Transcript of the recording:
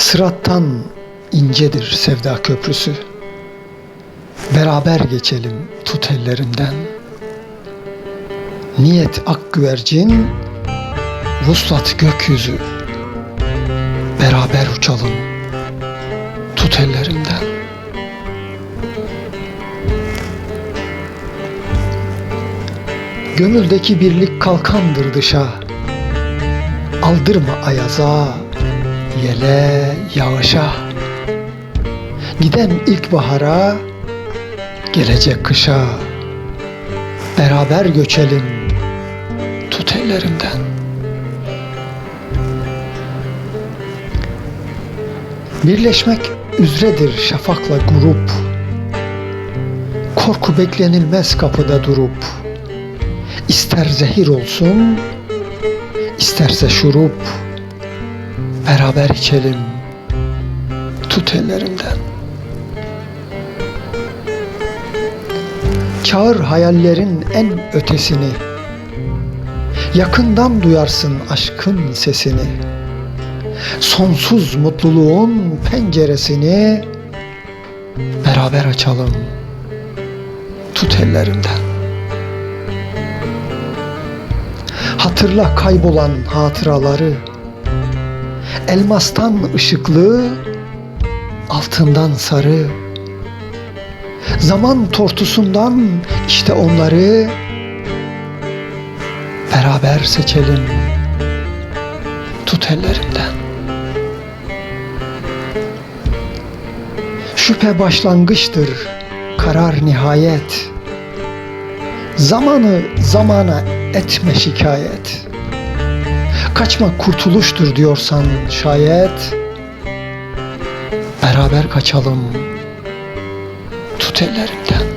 Sırattan incedir sevda köprüsü. Beraber geçelim tut ellerinden. Niyet ak güvercin, vuslat gökyüzü. Beraber uçalım tut ellerinden. Gönüldeki birlik kalkandır dışa. Aldırma ayaza, yele, yağışa. Giden ilkbahara, gelecek kışa. Beraber göçelim, tut ellerimden. Birleşmek üzredir şafakla grup. Korku beklenilmez kapıda durup. İster zehir olsun, isterse şurup. Beraber içelim, tut ellerimden. Çağır hayallerin en ötesini. Yakından duyarsın aşkın sesini. Sonsuz mutluluğun penceresini beraber açalım. Tut ellerimden. Hatırla kaybolan hatıraları. Elmastan ışıklı, altından sarı. Zaman tortusundan işte onları beraber seçelim. Tut ellerimden. Şüphe başlangıçtır, karar nihayet. Zamanı zamana etme şikayet. Kaçmak kurtuluştur diyorsan şayet. Beraber kaçalım. Tut ellerimden.